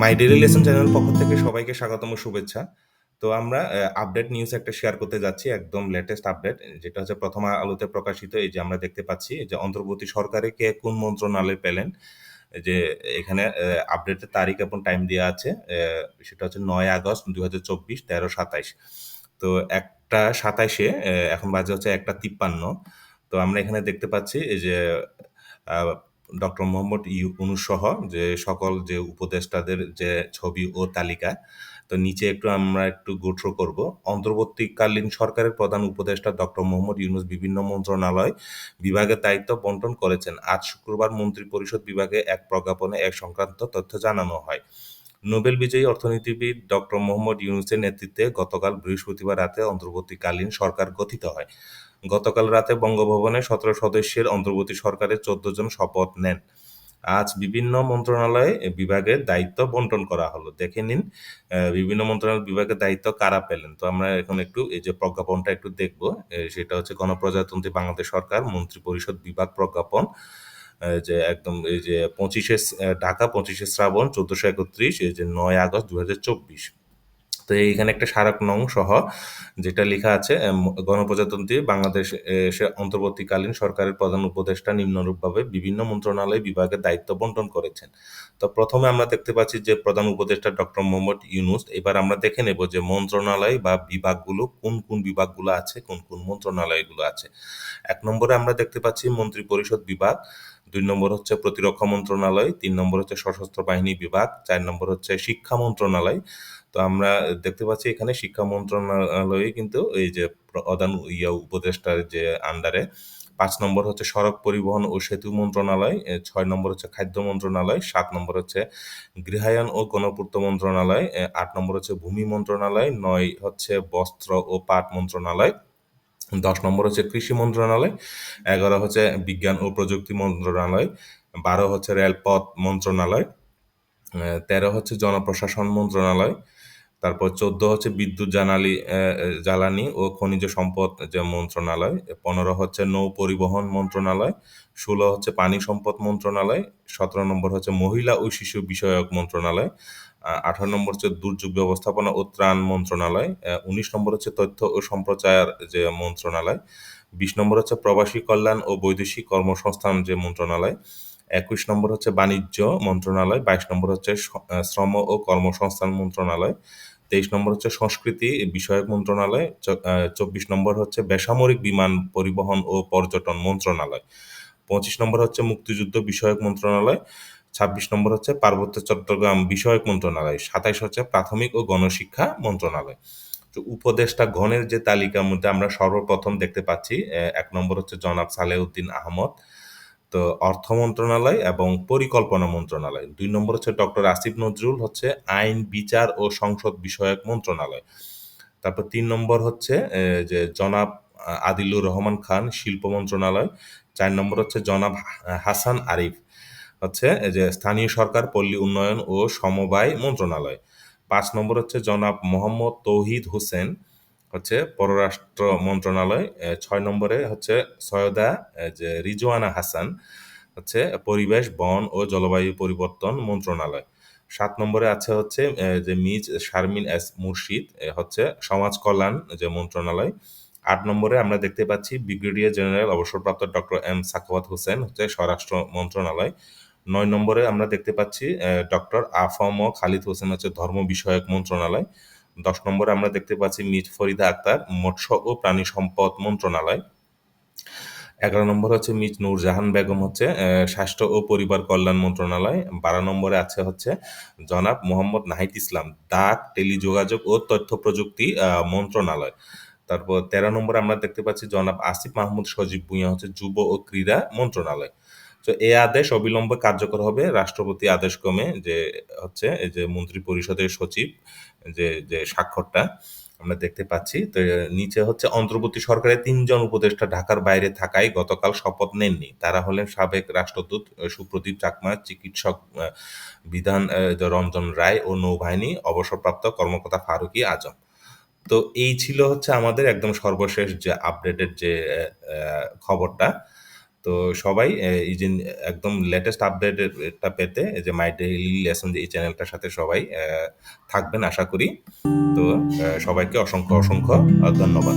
My daily lesson channel পক্ষ থেকে সবাইকে স্বাগতম, শুভেচ্ছা। তো আমরা আপডেট নিউজ একটা শেয়ার করতে যাচ্ছি। একদম লেটেস্ট আপডেট যেটা হচ্ছে প্রথম আলোতে প্রকাশিত, এই যে আমরা দেখতে পাচ্ছি যে অন্তর্বর্তী সরকারে কে কোন মন্ত্রণালয় পেলেন। যে এখানে আপডেটের তারিখ এবং টাইম দেওয়া আছে। সেটা হচ্ছে নয় আগস্ট ২০২৪ ১৩.২৭ তো ১টা ২৭ এ অ্যা এখন বাজে হচ্ছে ১টা ৫৩ তো আমরা এখানে দেখতে পাচ্ছি যে ডক্টর মোহাম্মদ ইউনূস সহ যে সকল যে উপদেষ্টাদের যে ছবি ও তালিকা। তো নিচে একটু আমরা একটু গো থ্রু করব। অন্তর্বর্তীকালীন সরকারের প্রধান উপদেষ্টা ডক্টর মোহাম্মদ ইউনুস বিভিন্ন মন্ত্রণালয় বিভাগের দায়িত্ব বন্টন করেছেন। আজ শুক্রবার মন্ত্রিপরিষদ বিভাগে এক প্রজ্ঞাপনে এক সংক্রান্ত তথ্য জানানো হয়। নোবেল বিজয়ী অর্থনীতিবিদ ডক্টর মোহাম্মদ ইউনুসের নেতৃত্বে গতকাল বৃহস্পতিবার রাতে অন্তর্বর্তীকালীন সরকার গঠিত হয়। গতকাল রাতে বঙ্গভবনে ১৭ সদস্যের অন্তর্বর্তী সরকারের ১৪ জন শপথ নেন। আজ বিভিন্ন মন্ত্রণালয়ে বিভাগের দায়িত্ব বন্টন করা হলো। দেখে নিন বিভিন্ন মন্ত্রণালয় বিভাগের দায়িত্ব কারা পেলেন। তো আমরা এখন একটু এই যে প্রজ্ঞাপনটা একটু দেখব। সেটা হচ্ছে গণপ্রজাতন্ত্রী বাংলাদেশ সরকার, মন্ত্রিপরিষদ বিভাগ প্রজ্ঞাপন। যে একদম এই যে পঁচিশে ঢাকা ২৫ শে শ্রাবণ ১৪৩১ এই যে নয় আগস্ট ২০২৪ তো এইখানে একটা স্মারক নং সহ যেটা লেখা আছে গণপ্রজাতন্ত্রী বাংলাদেশ অন্তর্বর্তীকালীন সরকারের প্রধান উপদেষ্টা নিম্নরূপভাবে বিভিন্ন মন্ত্রণালয় বিভাগের দায়িত্ব বন্টন করেছেন। তো প্রথমে আমরা দেখতে পাচ্ছি যে প্রধান উপদেষ্টা ডক্টর মোহাম্মদ ইউনুস এবার আমরা দেখে নেব যে মন্ত্রণালয় বা বিভাগগুলো কোন, কোন বিভাগগুলো আছে, কোন, কোন মন্ত্রণালয়গুলো আছে। এক নম্বরে আমরা দেখতে পাচ্ছি মন্ত্রিপরিষদ বিভাগ, দুই নম্বর হচ্ছে প্রতিরক্ষা মন্ত্রণালয়, তিন নম্বর হচ্ছে সশস্ত্র বাহিনী বিভাগ, চার নম্বর হচ্ছে শিক্ষা মন্ত্রণালয়। তো আমরা দেখতে পাচ্ছি এখানে শিক্ষা মন্ত্রণালয়ে কিন্তু এই যে প্রধান ইয়া উপদেষ্টার যে আন্ডারে পাঁচ নম্বর হচ্ছে সড়ক পরিবহন ও সেতু মন্ত্রণালয়, ছয় নম্বর হচ্ছে খাদ্য মন্ত্রণালয়, সাত নম্বর হচ্ছে গৃহায়ন ও গণপূর্ত মন্ত্রণালয়, আট নম্বর হচ্ছে ভূমি মন্ত্রণালয়, নয় হচ্ছে বস্ত্র ও পাট মন্ত্রণালয়, ১০ নম্বর হচ্ছে কৃষি মন্ত্রণালয়, ১১ হচ্ছে বিজ্ঞান ও প্রযুক্তি মন্ত্রণালয়, ১২ হচ্ছে রেলপথ মন্ত্রণালয়, তেরো হচ্ছে জনপ্রশাসন মন্ত্রণালয়, তারপর ১৪ হচ্ছে বিদ্যুৎ জানালি জ্বালানি ও খনিজ সম্পদ যে মন্ত্রণালয়, ১৫ হচ্ছে নৌ পরিবহন মন্ত্রণালয়, ১৬ হচ্ছে পানি সম্পদ মন্ত্রণালয়, ১৭ নম্বর হচ্ছে মহিলা ও শিশু বিষয়ক মন্ত্রণালয়, আঠারো নম্বর হচ্ছে দুর্যোগ ব্যবস্থাপনা ও ত্রাণ মন্ত্রণালয়, উনিশ নম্বর হচ্ছে তথ্য ও সম্প্রচার যে মন্ত্রণালয়, ২০ নম্বর হচ্ছে প্রবাসী কল্যাণ ও বৈদেশিক কর্মসংস্থান যে মন্ত্রণালয়, ২১ নম্বর হচ্ছে বাণিজ্য মন্ত্রণালয়, ২২ নম্বর হচ্ছে শ্রম ও কর্মসংস্থান মন্ত্রণালয়, ২৩ নম্বর হচ্ছে সংস্কৃতি বিষয়ক মন্ত্রণালয়, চব্বিশ নম্বর হচ্ছে বেসামরিক বিমান পরিবহন ও পর্যটন মন্ত্রণালয়, ২৫ নম্বর হচ্ছে মুক্তিযুদ্ধ বিষয়ক মন্ত্রণালয়, ২৬ নম্বর হচ্ছে পার্বত্য চট্টগ্রাম বিষয়ক মন্ত্রণালয়, ২৭ হচ্ছে প্রাথমিক ও গণশিক্ষা মন্ত্রণালয়। তো উপদেষ্টা গণের যে তালিকার মধ্যে আমরা সর্বপ্রথম দেখতে পাচ্ছি ১ নম্বর হচ্ছে জনাব সালেহউদ্দিন আহমদ। তো অর্থ মন্ত্রণালয় এবং পরিকল্পনা মন্ত্রণালয়। দুই নম্বর হচ্ছে ডক্টর আসিফ নজরুল হচ্ছে আইন, বিচার ও সংসদ বিষয়ক মন্ত্রণালয়। তারপর তিন নম্বর হচ্ছে যে জনাব আদিলুর রহমান খান শিল্প মন্ত্রণালয়। চার নম্বর হচ্ছে জনাব হাসান আরিফ হচ্ছে যে স্থানীয় সরকার, পল্লী উন্নয়ন ও সমবায় মন্ত্রণালয়। পাঁচ নম্বর হচ্ছে জনাব মোহাম্মদ তৌহিদ হোসেন হচ্ছে পররাষ্ট্র মন্ত্রণালয়। ছয় নম্বরে হচ্ছে সৈয়দা যে রিজওয়ানা হাসান হচ্ছে পরিবেশ, বন ও জলবায়ু পরিবর্তন মন্ত্রণালয়। সাত নম্বরে আছে হচ্ছে যে মিজ শারমিন এস মুর্শিদ হচ্ছে সমাজ কল্যাণ যে মন্ত্রণালয়। আট নম্বরে আমরা দেখতে পাচ্ছি ব্রিগেডিয়ার জেনারেল অবসরপ্রাপ্ত ডক্টর এম সাখাওয়াত হোসেন হচ্ছে স্বরাষ্ট্র মন্ত্রণালয়। নয় নম্বরে আমরা দেখতে পাচ্ছি ডক্টর আ.ফ.ম. খালিদ হোসেন হচ্ছে ধর্ম বিষয়ক মন্ত্রণালয়। ১০ নম্বরে আমরা দেখতে পাচ্ছি মিস ফরিদা আক্তার মৎস্য ও প্রাণী সম্পদ মন্ত্রণালয়। এগারো নম্বর হচ্ছে মিস নূরজাহান বেগম হচ্ছে স্বাস্থ্য ও পরিবার কল্যাণ মন্ত্রণালয়। ১২ নম্বরে আছে হচ্ছে জনাব মোহাম্মদ নাহিদ ইসলাম ডাক, টেলিযোগাযোগ ও তথ্য প্রযুক্তি মন্ত্রণালয়। তারপর ১৩ নম্বরে আমরা দেখতে পাচ্ছি জনাব আসিফ মাহমুদ সজীব ভূঁইয়া হচ্ছে যুব ও ক্রীড়া মন্ত্রণালয়। তো এই আদেশ অবিলম্বে কার্যকর হবে রাষ্ট্রপতি আদেশক্রমে যে হচ্ছে এই যে মন্ত্রিপরিষদের সচিব যে, যে স্বাক্ষরটা আমরা দেখতে পাচ্ছি। তো নিচে হচ্ছে অন্তর্বর্তী সরকারের তিনজন উপদেষ্টা ঢাকার বাইরে থাকায় গতকাল শপথ নেননি। তারা হলেন সাবেক রাষ্ট্রদূত সুপ্রদীপ চাকমা, চিকিৎসক বিধান রঞ্জন রায় ও নৌবাহিনী অবসরপ্রাপ্ত কর্মকর্তা ফারুকী আজম। তো এই ছিল হচ্ছে আমাদের একদম সর্বশেষ যে আপডেটেড যে খবরটা। তো সবাই এই যে একদম লেটেস্ট আপডেটটা পেতে যে মাই ডেইলি লেসন এই চ্যানেলটার সাথে সবাই থাকবেন আশা করি। তো সবাইকে অসংখ্য, অসংখ্য ধন্যবাদ।